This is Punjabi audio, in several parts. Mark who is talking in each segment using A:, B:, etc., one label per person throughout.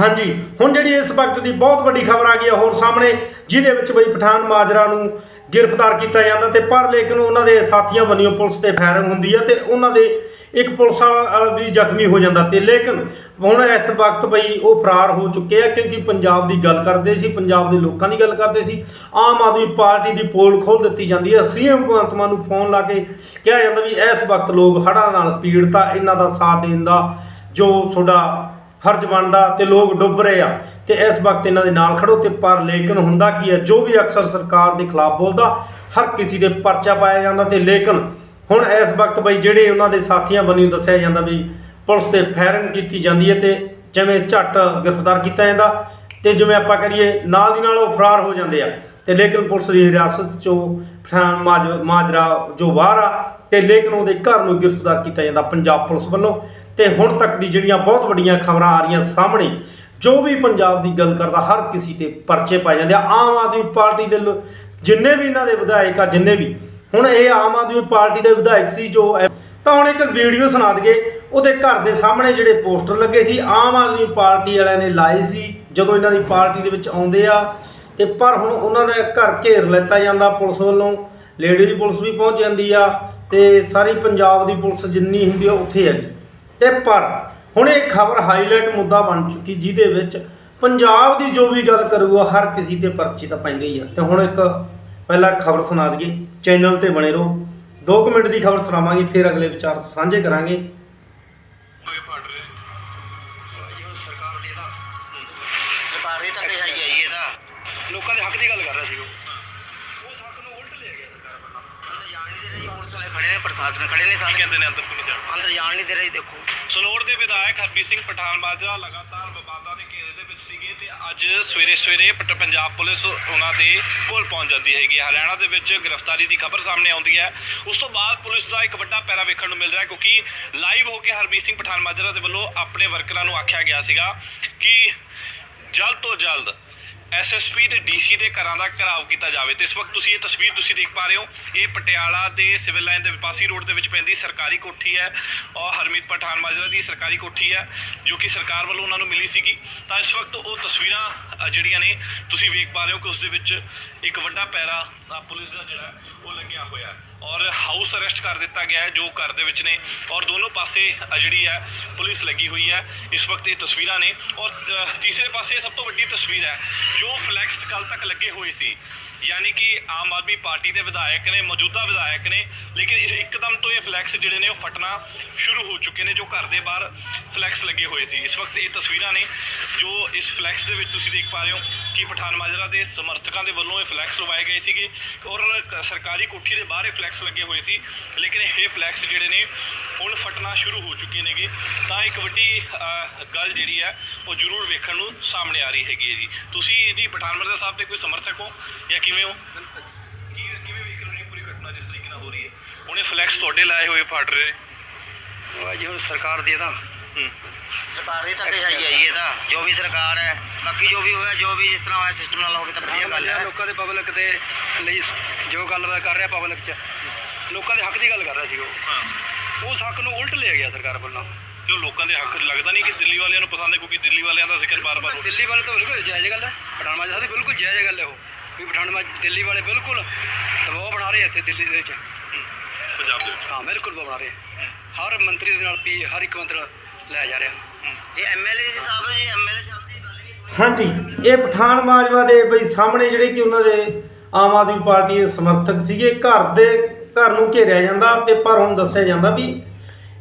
A: ਹਾਂਜੀ, ਹੁਣ ਜਿਹੜੀ ਇਸ ਵਕਤ ਦੀ ਬਹੁਤ ਵੱਡੀ ਖਬਰ ਆ ਗਈ ਹੈ ਹੋਰ ਸਾਹਮਣੇ, ਜਿਹਦੇ ਵਿੱਚ ਬਈ ਪਠਾਨ ਮਾਜਰਾ ਨੂੰ ਗ੍ਰਿਫਤਾਰ ਕੀਤਾ ਜਾਂਦਾ ਤੇ ਪਰ ਲੇਕਿਨ ਉਹਨਾਂ ਦੇ ਸਾਥੀਆਂ ਵੱਲੋਂ ਪੁਲਿਸ ਤੇ ਫਾਇਰਿੰਗ ਹੁੰਦੀ ਹੈ ਤੇ ਉਹਨਾਂ ਦੇ ਇੱਕ ਪੁਲਿਸ ਵਾਲਾ ਵੀ ਜ਼ਖਮੀ ਹੋ ਜਾਂਦਾ ਤੇ ਲੇਕਿਨ ਹੁਣ ਇਸ ਵਕਤ ਬਈ ਉਹ ਫਰਾਰ ਹੋ ਚੁੱਕੇ ਆ ਕਿਉਂਕਿ ਪੰਜਾਬ ਦੀ ਗੱਲ ਕਰਦੇ ਸੀ, ਪੰਜਾਬ ਦੇ ਲੋਕਾਂ ਦੀ ਗੱਲ ਕਰਦੇ ਸੀ। ਆਮ ਆਦਮੀ ਪਾਰਟੀ ਦੀ ਪੋਲ ਖੋਲ ਦਿੱਤੀ ਜਾਂਦੀ ਹੈ ਸੀਐਮ ਭਗਵੰਤ ਮਾਨ ਨੂੰ ਫੋਨ ਲਾ ਕੇ ਕਿਹਾ ਜਾਂਦਾ ਵੀ ਇਸ ਵਕਤ ਲੋਕ ਹੜ੍ਹਾਂ ਨਾਲ ਪੀੜਤਾ ਇਹਨਾਂ ਦਾ ਸਾਥ ਦੇਣ ਦਾ ਜੋ ਤੁਹਾਡਾ ਫਰਜ਼ ਬਣਦਾ ਤੇ ਲੋਕ ਡੁੱਬ ਰਹੇ ਆ। ਤੇ ਇਸ ਵਕਤ ਇਹਨਾਂ ਦੇ ਨਾਲ ਖੜੋ ਤੇ ਪਰ ਲੇਕਿਨ ਹੁੰਦਾ ਕੀ ਹੈ ਜੋ ਵੀ ਅਕਸਰ ਸਰਕਾਰ ਦੇ ਖਿਲਾਫ ਬੋਲਦਾ, ਹਰ ਕਿਸੇ ਦੇ ਪਰਚਾ ਪਾਇਆ ਜਾਂਦਾ ਤੇ ਲੇਕਿਨ ਹੁਣ ਇਸ ਵਕਤ ਬਈ ਜਿਹੜੇ ਉਹਨਾਂ ਦੇ ਸਾਥੀਆਂ ਬੰਨੀ ਦੱਸਿਆ ਜਾਂਦਾ ਵੀ ਪੁਲਿਸ ਤੇ ਫਾਇਰਿੰਗ ਕੀਤੀ ਜਾਂਦੀ ਹੈ ਤੇ ਜਿਵੇਂ ਝੱਟ ਗ੍ਰਿਫਤਾਰ ਕੀਤਾ ਜਾਂਦਾ ਤੇ ਜਿਵੇਂ ਆਪਾਂ ਕਰੀਏ ਨਾਲ ਦੀ ਨਾਲ ਉਹ ਫਰਾਰ ਹੋ ਜਾਂਦੇ ਆ। ਤੇ ਲੇਕਿਨ ਪੁਲਿਸ ਦੀ ਹਿਰਾਸਤ ਚੋਂ ਪਠਾਨ ਮਾਜ, ਮਾਜਰਾ ਜੋ ਬਾਹਰ ਆ ਤੇ ਲੇਕਿਨ ਉਹਦੇ ਘਰ ਨੂੰ ਗ੍ਰਿਫਤਾਰ ਕੀਤਾ ਜਾਂਦਾ ਪੰਜਾਬ ਪੁਲਿਸ ਵੱਲੋਂ। ਤੇ ਹੁਣ ਤੱਕ ਦੀ ਜਿਹੜੀਆਂ ਬਹੁਤ ਵੱਡੀਆਂ ਖਬਰਾਂ ਆ ਰਹੀਆਂ ਸਾਹਮਣੇ, ਜੋ ਵੀ ਪੰਜਾਬ ਦੀ ਗੱਲ ਕਰਦਾ, ਹਰ ਕਿਸੇ ਤੇ ਪਰਚੇ ਪਾਏ ਜਾਂਦੇ ਆ। ਆਮ ਆਦਮੀ ਪਾਰਟੀ ਦੇ ਲੋ- ਜਿੰਨੇ ਵੀ ਇਹਨਾਂ ਦੇ ਵਿਧਾਇਕ ਆ, ਜਿੰਨੇ ਵੀ, ਹੁਣ ਇਹ ਆਮ ਆਦਮੀ ਪਾਰਟੀ ਦੇ ਵਿਧਾਇਕ ਸੀ ਜੋ ਤਾਂ ਹੁਣ ਇੱਕ ਵੀਡੀਓ ਸੁਣਾ ਦਈਏ, ਉਹਦੇ ਘਰ ਦੇ ਸਾਹਮਣੇ ਜਿਹੜੇ ਪੋਸਟਰ ਲੱਗੇ ਸੀ, ਆਮ ਆਦਮੀ ਪਾਰਟੀ ਵਾਲਿਆਂ ਨੇ ਲਾਏ ਸੀ, ਜਦੋਂ ਇਹਨਾਂ ਦੀ ਪਾਰਟੀ ਦੇ ਵਿੱਚ ਆਉਂਦੇ ਆ। ਤੇ ਪਰ ਹੁਣ ਉਹਨਾਂ ਦਾ ਘਰ ਘੇਰ ਲੈਤਾ ਜਾਂਦਾ ਪੁਲਿਸ ਵੱਲੋਂ ਲੇਡੀ ਦੀ ਪੁਲਿਸ ਵੀ ਪਹੁੰਚ ਜਾਂਦੀ ਆ, ਤੇ ਸਾਰੀ ਪੰਜਾਬ ਦੀ ਪੁਲਿਸ ਜਿੰਨੀ ਹੁੰਦੀ ਆ, ਉੱਥੇ ਹੈਗੀ ਤੇ ਪਰ ਹੁਣ ਇਹ ਖਬਰ ਹਾਈਲਾਈਟ ਮੁੱਦਾ ਬਣ ਚੁੱਕੀ ਜਿਹਦੇ ਵਿੱਚ ਪੰਜਾਬ ਦੀ ਜੋ ਵੀ ਗੱਲ ਕਰੂਗਾ, ਹਰ ਕਿਸੇ ਤੇ ਪਰਚੀ ਤਾਂ ਪੈਂਦੀ ਹੀ ਆ। ਤੇ ਹੁਣ ਇੱਕ ਪਹਿਲਾਂ ਖਬਰ ਸੁਣਾ ਦਈਏ ਚੈਨਲ ਤੇ ਬਣੇ ਰਹੋ। 2 ਮਿੰਟ ਦੀ ਖਬਰ ਸੁਣਾਵਾਂਗੇ, ਫਿਰ ਅਗਲੇ ਵਿਚਾਰ ਸਾਂਝੇ ਕਰਾਂਗੇ।
B: ਹੋਏ ਫੜ ਰਹੇ।
C: ਸਰਕਾਰ ਦੇ
D: ਤਾਂ ਕਿਹਾ ਹੀ ਹੈ ਇਹਦਾ।
C: ਲੋਕਾਂ ਦੇ ਹੱਕ ਦੀ ਗੱਲ ਕਰ ਰਿਹਾ ਸੀ ਉਹ ਉਸ ਹੱਕ ਨੂੰ ਉਲਟ ਲਿਆ ਗਿਆ ਸਰਕਾਰ ਵੱਲੋਂ
D: ਅੰਦਰ ਜਾਣ ਨਹੀਂ ਦੇ ਰਹੇ ਜੀ, ਪੁਲਿਸ ਵਾਲੇ ਖੜੇ ਨੇ ਪ੍ਰਸ਼ਾਸਨ ਖੜੇ ਨੇ
B: ਕੀ
D: ਸਾਰੇ
B: ਕਹਿੰਦੇ ਨੇ ਅੰਦਰ ਕੋਈ ਨਹੀਂ ਜਾਣ
D: ਅੰਦਰ ਜਾਣ ਨਹੀਂ ਦੇ ਰਹੇ ਦੇਖੋ।
B: ਸਨੋਰ ਦੇ ਵਿਧਾਇਕ ਹਰਪ੍ਰੀਤ ਸਿੰਘ ਪਠਾਨ ਮਾਜਰਾ ਲਗਾਤਾਰ ਵਿਵਾਦਾਂ ਦੇ ਘੇਰੇ ਦੇ ਵਿੱਚ ਸੀਗੇ ਤੇ ਅੱਜ ਸਵੇਰੇ ਸਵੇਰੇ ਪਟ- ਪੰਜਾਬ ਪੁਲਿਸ ਉਹਨਾਂ ਦੇ ਕੋਲ ਪਹੁੰਚ ਜਾਂਦੀ ਹੈਗੀ ਹੈ। ਹਰਿਆਣਾ ਦੇ ਵਿੱਚ ਗ੍ਰਿਫਤਾਰੀ ਦੀ ਖਬਰ ਸਾਹਮਣੇ ਆਉਂਦੀ ਹੈ। ਉਸ ਤੋਂ ਬਾਅਦ ਪੁਲਿਸ ਦਾ ਇੱਕ ਵੱਡਾ ਪੈਰਾ ਵੇਖਣ ਨੂੰ ਮਿਲ ਰਿਹਾ ਹੈ ਕਿਉਂਕਿ ਲਾਈਵ ਹੋ ਕੇ ਹਰਪ੍ਰੀਤ ਸਿੰਘ ਪਠਾਨ ਮਾਜਰਾ ਦੇ ਵੱਲੋਂ ਆਪਣੇ ਵਰਕਰਾਂ ਨੂੰ ਆਖਿਆ ਗਿਆ ਸੀਗਾ ਕਿ ਜਲਦ ਤੋਂ ਜਲਦ ਐਸਐਸਪੀ ਤੇ ਡੀਸੀ ਦੇ ਘਰਾਂ ਦਾ ਘਰਾਵ ਕੀਤਾ ਜਾਵੇ ਤੇ ਇਸ ਵਕਤ ਤੁਸੀਂ ਇਹ ਤਸਵੀਰ ਤੁਸੀਂ ਦੇਖ ਪਾ ਰਹੇ ਹੋ, ਇਹ ਪਟਿਆਲਾ ਦੇ ਸਿਵਲ ਲਾਈਨ ਦੇ ਵਿਪਾਸੀ ਰੋਡ ਦੇ ਵਿੱਚ ਪੈਂਦੀ ਸਰਕਾਰੀ ਕੋਠੀ ਹੈ ਔਰ ਹਰਮੀਤ ਪਠਾਨ ਮਾਜਰਾ ਦੀ ਸਰਕਾਰੀ ਕੋਠੀ ਹੈ ਜੋ ਕਿ ਸਰਕਾਰ ਵੱਲੋਂ ਉਹਨਾਂ ਨੂੰ ਮਿਲੀ ਸੀਗੀ। ਤਾਂ ਇਸ ਵਕਤ ਉਹ ਤਸਵੀਰਾਂ ਜਿਹੜੀਆਂ ਨੇ ਤੁਸੀਂ ਵੇਖ ਪਾ ਰਹੇ ਹੋ ਕਿ ਉਸ ਦੇ ਵਿੱਚ ਇੱਕ ਵੱਡਾ ਪੈਰਾ ਪੁਲਿਸ ਦਾ ਜਿਹੜਾ ਉਹ ਲੱਗਿਆ ਹੋਇਆ ਔਰ ਹਾਊਸ ਅਰੈਸਟ ਕਰ ਦਿੱਤਾ ਗਿਆ ਹੈ ਜੋ ਘਰ ਦੇ ਵਿੱਚ ਨੇ ਔਰ ਦੋਨੋਂ ਪਾਸੇ ਜਿਹੜੀ ਹੈ ਪੁਲਿਸ ਲੱਗੀ ਹੋਈ ਹੈ। ਇਸ ਵਕਤ ਇਹ ਤਸਵੀਰਾਂ ਨੇ ਔਰ ਤੀਸਰੇ ਪਾਸੇ ਸਭ ਤੋਂ ਵੱਡੀ ਤਸਵੀਰ ਹੈ ਜੋ ਫਲੈਕਸ ਕੱਲ ਤੱਕ ਲੱਗੇ ਹੋਏ ਸੀ, ਯਾਨੀ ਕਿ ਆਮ ਆਦਮੀ ਪਾਰਟੀ ਦੇ ਵਿਧਾਇਕ ਨੇ, ਮੌਜੂਦਾ ਵਿਧਾਇਕ ਨੇ, ਲੇਕਿਨ ਇੱਕਦਮ ਤੋਂ ਇਹ ਫਲੈਕਸ ਜਿਹੜੇ ਨੇ ਉਹ ਫਟਣਾ ਸ਼ੁਰੂ ਹੋ ਚੁੱਕੇ ਨੇ, ਜੋ ਘਰ ਦੇ ਬਾਹਰ ਫਲੈਕਸ ਲੱਗੇ ਹੋਏ ਸੀ। ਇਸ ਵਕਤ ਇਹ ਤਸਵੀਰਾਂ ਨੇ ਜੋ ਇਸ ਫਲੈਕਸ ਦੇ ਵਿੱਚ ਤੁਸੀਂ ਦੇਖ ਪਾ ਰਹੇ ਹੋ ਕਿ ਪਠਾਨ ਮਾਜਰਾ ਦੇ ਸਮਰਥਕਾਂ ਦੇ ਵੱਲੋਂ ਇਹ ਫਲੈਕਸ ਲਵਾਏ ਗਏ ਸੀਗੇ ਔਰ ਸਰਕਾਰੀ ਕੋਠੀ ਦੇ ਬਾਹਰ ਇਹ ਫਲੈਕਸ ਲੱਗੇ ਹੋਏ ਸੀ, ਲੇਕਿਨ ਇਹ ਫਲੈਕਸ ਜਿਹੜੇ ਨੇ ਹੁਣ ਫਟਣਾ ਸ਼ੁਰੂ ਹੋ ਚੁੱਕੇ ਨੇਗੇ ਤਾਂ ਇੱਕ ਵੱਡੀ ਗੱਲ ਜਿਹੜੀ ਹੈ ਉਹ ਜ਼ਰੂਰ ਵੇਖਣ ਨੂੰ ਸਾਹਮਣੇ ਆ ਰਹੀ ਹੈਗੀ ਹੈ ਜੀ। ਤੁਸੀਂ ਇਹਦੀ ਪਠਾਨ ਮਾਜਰਾ ਸਾਹਿਬ ਦੇ ਕੋਈ ਸਮਰਥਕ ਹੋ ਜਾਂ ਕਿਵੇਂ ਹੋ? ਕੀ ਕਿਵੇਂ ਵੇਖ ਰਹੇ ਹੋ ਜੀ ਪੂਰੀ ਘਟਨਾ ਜਿਸ ਤਰੀਕੇ ਨਾਲ ਹੋ ਰਹੀ ਹੈ? ਹੁਣ ਇਹ ਫਲੈਕਸ ਤੁਹਾਡੇ ਲਾਏ ਹੋਏ ਫਟ ਰਹੇ
C: ਉਹ ਜੀ ਹੁਣ ਸਰਕਾਰ ਦੇ ਦਾ
B: ਹੂੰ।
D: ਸਰਕਾਰੀ ਤਾਂ ਕਿਹਾ ਹੀ ਹੈ ਜੀ ਇਹਦਾ ਜੋ ਵੀ ਸਰਕਾਰ ਹੈ ਬਾਕੀ ਜੋ ਵੀ ਹੋਇਆ ਜੋ ਵੀ ਜਿਸ ਤਰ੍ਹਾਂ ਹੋਇਆ ਸਿਸਟਮ ਨਾਲ ਹੋਵੇ ਤਾਂ ਵਧੀਆ ਗੱਲ ਹੈ।
C: ਲੋਕਾਂ ਦੇ ਪਬਲਿਕ ਦੇ ਲਈ ਜੋ ਗੱਲ ਕਰ ਰਿਹਾ ਪਬਲਿਕ 'ਚ ਲੋਕਾਂ ਦੇ ਹੱਕ ਦੀ ਗੱਲ ਕਰ ਰਿਹਾ ਸੀ ਉਹ।
B: ਹਾਂ।
C: ਉਸ ਹੱਕ ਨੂੰ ਉਲਟ ਲਿਆ ਗਿਆ ਸਰਕਾਰ ਵੱਲੋਂ।
B: ਜੋ ਲੋਕਾਂ ਦੇ ਹੱਕ ਲੱਗਦਾ ਨਹੀਂ ਕਿ ਦਿੱਲੀ ਵਾਲਿਆਂ ਨੂੰ ਪਸੰਦ ਹੈ ਕਿਉਂਕਿ ਦਿੱਲੀ ਵਾਲਿਆਂ ਦਾ ਜ਼ਿਕਰ ਬਾਰ-ਬਾਰ ਹੋ ਰਿਹਾ।
C: ਦਿੱਲੀ ਵਾਲੇ ਤਾਂ ਬਿਲਕੁਲ ਜਾਇਜ਼ ਗੱਲ ਹੈ। ਪਠਾਨ ਮਾਜਰਾ ਦੀ ਬਿਲਕੁਲ ਜਾਇਜ਼ ਗੱਲ ਹੈ ਉਹ। ਵੀ ਪਠਾਨ ਮਾਜ ਦਿੱਲੀ ਵਾਲੇ ਬਿਲਕੁਲ ਦਬਾਅ ਬਣਾ ਰਹੇ ਇੱਥੇ ਦਿੱਲੀ ਦੇ ਵਿੱਚ।
B: ਪੰਜਾਬ ਦੇ ਵਿੱਚ।
C: ਹਾਂ ਬਿਲਕੁਲ ਬਣਾ ਰਹੇ। ਹਰ ਮੰਤਰੀ ਦੇ ਨਾਲ ਪੀ ਹਰ ਇੱਕ ਮੰਤਰੀ ਲੈ ਜਾ ਰਿਹਾ।
D: ਇਹ ਐਮਐਲਏ ਦੇ ਸਾਹਿਬ ਜੀ ਐਮਐਲਏ ਸਾਹਿਬ ਦੀ ਗੱਲ ਨਹੀਂ
A: ਹਾਂਜੀ ਇਹ ਪਠਾਨ ਮਾਜਵਾ ਦੇ ਬਈ ਸਾਹਮਣੇ ਜਿਹੜੇ ਕਿ ਉਹਨਾਂ ਦੇ ਆਮ ਆਦਮੀ ਪਾਰਟੀ ਦੇ ਸਮਰਥਕ ਸੀਗੇ ਘਰ ਦੇ ਘਰ ਨੂੰ ਘੇਰਿਆ ਜਾਂਦਾ ਤੇ ਪਰ ਹੁਣ ਦੱਸਿਆ ਜਾਂਦਾ ਵੀ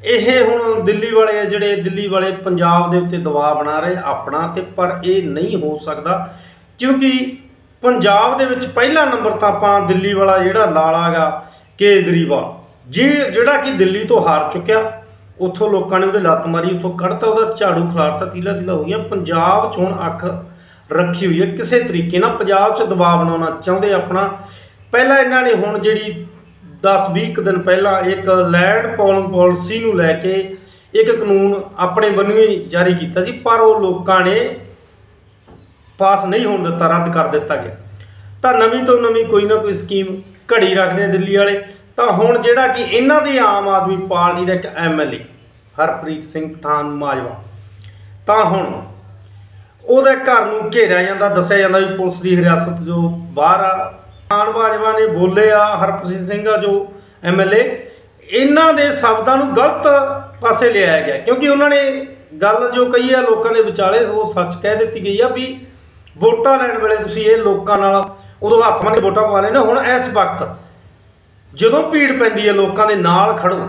A: ਇਹ ਹੁਣ ਦਿੱਲੀ ਵਾਲੇ ਆ ਜਿਹੜੇ ਦਿੱਲੀ ਵਾਲੇ ਪੰਜਾਬ ਦੇ ਉੱਤੇ ਦਬਾਅ ਬਣਾ ਰਹੇ ਆਪਣਾ ਤੇ ਪਰ ਇਹ ਨਹੀਂ ਹੋ ਸਕਦਾ ਕਿਉਂਕਿ ਪੰਜਾਬ ਦੇ ਵਿੱਚ ਪਹਿਲਾ ਨੰਬਰ ਤਾਂ ਆਪਾਂ ਦਿੱਲੀ ਵਾਲਾ ਜਿਹੜਾ ਲਾਲਾਗਾ ਕੇਜਰੀਵਾਲ, ਜੇ ਜਿਹੜਾ ਕਿ ਦਿੱਲੀ ਤੋਂ ਹਾਰ ਚੁੱਕਿਆ, ਉੱਥੋਂ ਲੋਕਾਂ ਨੇ ਉਹਦੇ ਲੱਤ ਮਾਰੀ, ਉੱਥੋਂ ਕੱਢਤਾ, ਉਹਦਾ ਝਾੜੂ ਖਲਾਰਤਾ, ਤੀਲਾ ਤੀਲਾ ਹੋ ਗਿਆ ਪੰਜਾਬ 'ਚ ਹੁਣ ਅੱਖ ਰੱਖੀ ਹੋਈ ਹੈ। ਕਿਸੇ ਤਰੀਕੇ ਨਾਲ ਪੰਜਾਬ 'ਚ ਦਬਾਅ ਬਣਾਉਣਾ ਚਾਹੁੰਦੇ ਆਪਣਾ। ਪਹਿਲਾਂ ਇਹਨਾਂ ਨੇ ਹੁਣ ਜਿਹੜੀ 10-20 ਕੁ ਦਿਨ ਪਹਿਲਾਂ ਇੱਕ ਲੈਂਡ ਪੋਲਿੰਗ ਪਾਲਿਸੀ ਨੂੰ ਲੈ ਕੇ ਇੱਕ ਕਾਨੂੰਨ ਆਪਣੇ ਵੱਲੋਂ ਹੀ ਜਾਰੀ ਕੀਤਾ ਸੀ, ਪਰ ਉਹ ਲੋਕਾਂ ਨੇ ਪਾਸ ਨਹੀਂ ਹੋਣ ਦਿੱਤਾ, ਰੱਦ ਕਰ ਦਿੱਤਾ ਗਿਆ। ਤਾਂ ਨਵੀਂ ਤੋਂ ਨਵੀਂ ਕੋਈ ਨਾ ਕੋਈ ਸਕੀਮ ਘੜੀ ਰੱਖਦੇ ਦਿੱਲੀ ਵਾਲੇ। ਤਾਂ ਹੁਣ ਜਿਹੜਾ ਕਿ ਇਹਨਾਂ ਦੀ ਆਮ ਆਦਮੀ ਪਾਰਟੀ ਦਾ ਇੱਕ ਐਮਐਲਏ ਹਰਪ੍ਰੀਤ ਸਿੰਘ ਪਠਾਨ ਮਾਜਵਾ, ਤਾਂ ਹੁਣ ਉਹਦੇ ਘਰ ਨੂੰ ਘੇਰਿਆ ਜਾਂਦਾ, ਦੱਸਿਆ ਜਾਂਦਾ ਵੀ ਪੁਲਿਸ ਦੀ ਹਿਰਾਸਤ ਜੋ ਬਾਹਰ ਆ ਖਾਨ ਬਾਜਵਾ ਨੇ ਬੋਲੇ ਆ, ਹਰਪ੍ਰੀਤ ਸਿੰਘ ਆ ਜੋ ਐਮਐਲਏ ਇਹਨਾਂ ਦੇ ਸ਼ਬਦਾਂ ਨੂੰ ਗਲਤ ਪਾਸੇ ਲਿਆਇਆ ਗਿਆ। ਕਿਉਂਕਿ ਉਹਨਾਂ ਨੇ ਗੱਲ ਜੋ ਕਹੀ ਆ, ਲੋਕਾਂ ਦੇ ਵਿਚਾਲੇ, ਉਹ ਸੱਚ ਕਹਿ ਦਿੱਤੀ ਗਈ ਆ ਵੀ ਵੋਟਾਂ ਲੈਣ ਵੇਲੇ ਤੁਸੀਂ ਇਹ ਲੋਕਾਂ ਨਾਲ ਉਦੋਂ ਹੱਥ ਮੰਨ ਕੇ ਵੋਟਾਂ ਪਵਾ ਲੈਣਾ ਹੁਣ ਇਸ ਵਕਤ ਜਦੋਂ ਭੀੜ ਪੈਂਦੀ ਹੈ ਲੋਕਾਂ ਦੇ ਨਾਲ ਖੜੋ।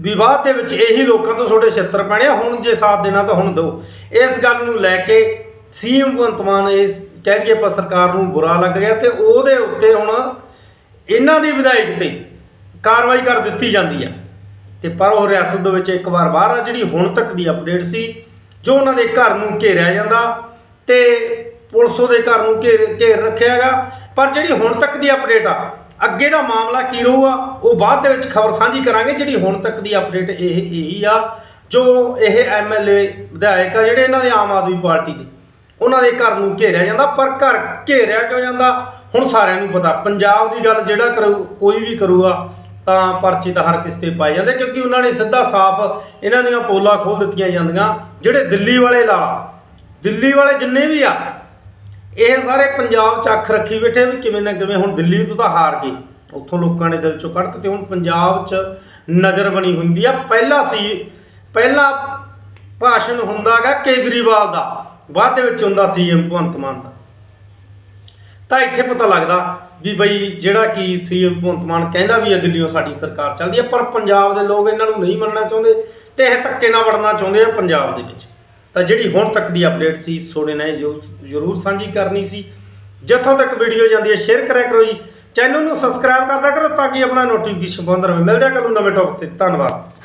A: ਵਿਵਾਦ ਦੇ ਵਿੱਚ ਇਹੀ ਲੋਕਾਂ ਤੋਂ ਤੁਹਾਡੇ ਛਿੱਤਰ ਪੈਣੇ ਆ, ਹੁਣ ਜੇ ਸਾਥ ਦੇਣਾ ਤਾਂ ਹੁਣ ਦਿਓ। ਇਸ ਗੱਲ ਨੂੰ ਲੈ ਕੇ ਸੀਐਮ ਭਗਵੰਤ ਮਾਨ ਇਸ ਕਹਿ ਦਈਏ ਆਪਾਂ ਸਰਕਾਰ ਨੂੰ ਬੁਰਾ ਲੱਗ ਗਿਆ ਤੇ ਉਹਦੇ ਉੱਤੇ ਹੁਣ ਇਹਨਾਂ ਦੀ ਵਿਧਾਇਕ ਤੇ ਕਾਰਵਾਈ ਕਰ ਦਿੱਤੀ ਜਾਂਦੀ ਆ। ਤੇ ਪਰ ਉਹ ਰਿਆਸਤ ਦੇ ਵਿੱਚ ਇੱਕ ਵਾਰ ਬਾਹਰ ਆ, ਜਿਹੜੀ ਹੁਣ ਤੱਕ ਦੀ ਅਪਡੇਟ ਸੀ, ਜੋ ਉਹਨਾਂ ਦੇ ਘਰ ਨੂੰ ਘੇਰਿਆ ਜਾਂਦਾ ਤੇ ਪੁਲਿਸ ਉਹਦੇ ਘਰ ਨੂੰ ਘੇਰ ਘੇਰ ਰੱਖਿਆਗਾ ਪਰ ਜਿਹੜੀ ਹੁਣ ਤੱਕ ਦੀ ਅਪਡੇਟ ਆ, ਅੱਗੇ ਦਾ ਮਾਮਲਾ ਕੀ ਰਹੂਗਾ, ਉਹ ਬਾਅਦ ਦੇ ਵਿੱਚ ਖਬਰ ਸਾਂਝੀ ਕਰਾਂਗੇ। ਜਿਹੜੀ ਹੁਣ ਤੱਕ ਦੀ ਅਪਡੇਟ ਇਹ ਇਹੀ ਆ, ਜੋ ਇਹ ਐਮਐਲਏ ਵਿਧਾਇਕ ਆ, ਜਿਹੜੇ ਇਹਨਾਂ ਦੇ ਆਮ ਆਦਮੀ ਪਾਰਟੀ ਦੇ। ਉਹਨਾਂ ਦੇ ਘਰ ਨੂੰ ਘੇਰਿਆ ਜਾਂਦਾ, ਪਰ ਘਰ ਘੇਰਿਆ ਕਿਉਂ ਜਾਂਦਾ? ਹੁਣ ਸਾਰਿਆਂ ਨੂੰ ਪਤਾ, ਪੰਜਾਬ ਦੀ ਗੱਲ ਜਿਹੜਾ ਕਰੂ, ਕੋਈ ਵੀ ਕਰੂਗਾ, ਤਾਂ ਪਰਚੇ ਤਾਂ ਹਰ ਕਿਸ ਤੇ ਪਾਏ ਜਾਂਦੇ, ਕਿਉਂਕਿ ਉਹਨਾਂ ਨੇ ਸਿੱਧਾ ਸਾਫ਼ ਇਹਨਾਂ ਦੀਆਂ ਪੋਲਾਂ ਖੋਲ ਦਿੱਤੀਆਂ ਜਾਂਦੀਆਂ, ਜਿਹੜੇ ਦਿੱਲੀ ਵਾਲੇ ਲਾ ਦਿੱਲੀ ਵਾਲੇ ਜਿੰਨੇ ਵੀ ਆ, ਇਹ ਸਾਰੇ ਪੰਜਾਬ 'ਚ ਅੱਖ ਰੱਖੀ ਬੈਠੇ ਵੀ ਕਿਵੇਂ ਨਾ ਕਿਵੇਂ ਹੁਣ ਦਿੱਲੀ ਤੋਂ ਤਾਂ ਹਾਰ ਗਏ। ਉੱਥੋਂ ਲੋਕਾਂ ਨੇ ਦਿਲ 'ਚੋਂ ਕੱਢ ਤੇ ਹੁਣ ਪੰਜਾਬ 'ਚ ਨਜ਼ਰ ਬਣੀ ਹੁੰਦੀ ਆ। ਪਹਿਲਾ ਸੀ, ਪਹਿਲਾ ਭਾਸ਼ਣ ਹੁੰਦਾਗਾ ਕੇਜਰੀਵਾਲ ਦਾ। ਬਾਅਦ ਦੇ ਵਿੱਚ ਹੁੰਦਾ ਸੀਐਮ ਭਗਵੰਤ ਮਾਨ ਦਾ। ਤਾਂ ਇੱਥੇ ਪਤਾ ਲੱਗਦਾ ਵੀ ਬਈ ਜਿਹੜਾ ਕਿ ਸੀਐਮ ਭਗਵੰਤ ਮਾਨ ਕਹਿੰਦਾ ਵੀ ਹੈ ਦਿੱਲੀੋਂ ਸਾਡੀ ਸਰਕਾਰ ਚੱਲਦੀ ਹੈ ਪਰ ਪੰਜਾਬ ਦੇ ਲੋਕ ਇਹਨਾਂ ਨੂੰ ਨਹੀਂ ਮੰਨਣਾ ਚਾਹੁੰਦੇ ਤੇ ਇਹ ਧੱਕੇ ਨਾਲ ਵੜਨਾ ਚਾਹੁੰਦੇ ਆ ਪੰਜਾਬ ਦੇ ਵਿੱਚ। ਤਾਂ ਜਿਹੜੀ ਹੁਣ ਤੱਕ ਦੀ ਅਪਡੇਟ ਸੀ ਸੋਡੇ ਨੇ ਜੋ ਜ਼ਰੂਰ ਸਾਂਝੀ ਕਰਨੀ ਸੀ। ਜਿੱਥੋਂ ਤੱਕ ਵੀਡੀਓ ਜਾਂਦੀ ਹੈ ਸ਼ੇਅਰ ਕਰਿਆ ਕਰੋ ਜੀ। ਚੈਨਲ ਨੂੰ ਸਬਸਕ੍ਰਾਈਬ ਕਰਦਾ ਕਰੋ ਤਾਂ ਕਿ ਆਪਣਾ ਨੋਟੀਫਿਕੇਸ਼ਨ ਬੰਦ ਰਹੇ। ਮਿਲਦਾ ਕੱਲ ਨੂੰ ਨਵੇਂ ਟੌਪਿਕ ਤੇ। ਧੰਨਵਾਦ।